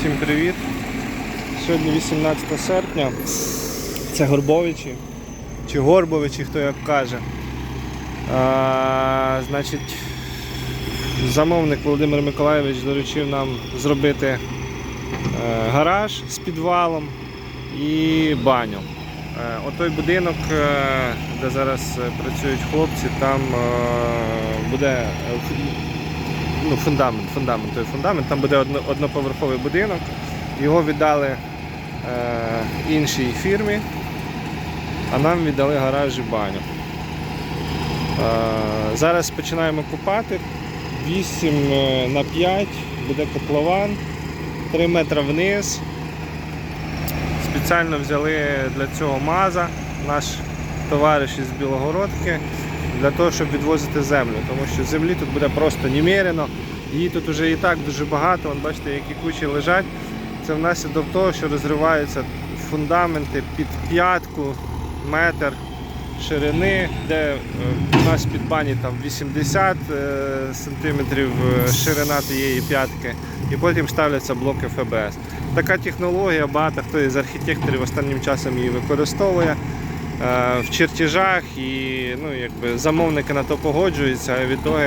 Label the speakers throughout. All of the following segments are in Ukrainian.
Speaker 1: Всім привіт! Сьогодні 18 серпня. Це Горбовичі чи Горбовичі, хто як каже. А, значить, замовник Володимир Миколайович доручив нам зробити е, гараж з підвалом і баню. Е, Отой будинок, е, де зараз працюють хлопці, там буде ну, фундамент, фундамент, той фундамент, там буде одно, одноповерховий будинок. Його віддали е, іншій фірмі, а нам віддали гараж і баню. Е, зараз починаємо купати. 8 е, на 5 буде котлован, 3 метри вниз. Спеціально взяли для цього маза, наш товариш із Білогородки, для того, щоб відвозити землю. Тому що землі тут буде просто немерено. Її тут вже і так дуже багато. Вон, бачите, які кучі лежать. Це внаслідок того, що розриваються фундаменти під п'ятку, метр ширини, де е, у нас під бані там 80 е, сантиметрів е, ширина тієї п'ятки, і потім ставляться блоки ФБС. Така технологія, багато хто із архітекторів останнім часом її використовує в чертежах і ну, якби, замовники на то погоджуються, а від того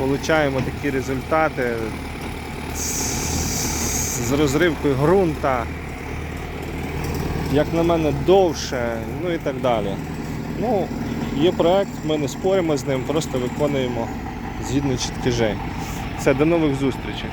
Speaker 1: отримуємо такі результати з- розривкою ґрунта, як на мене, довше, ну і так далі. Ну, є проект, ми не споримо з ним, просто виконуємо згідно чіткіжей. Все, до нових зустрічей.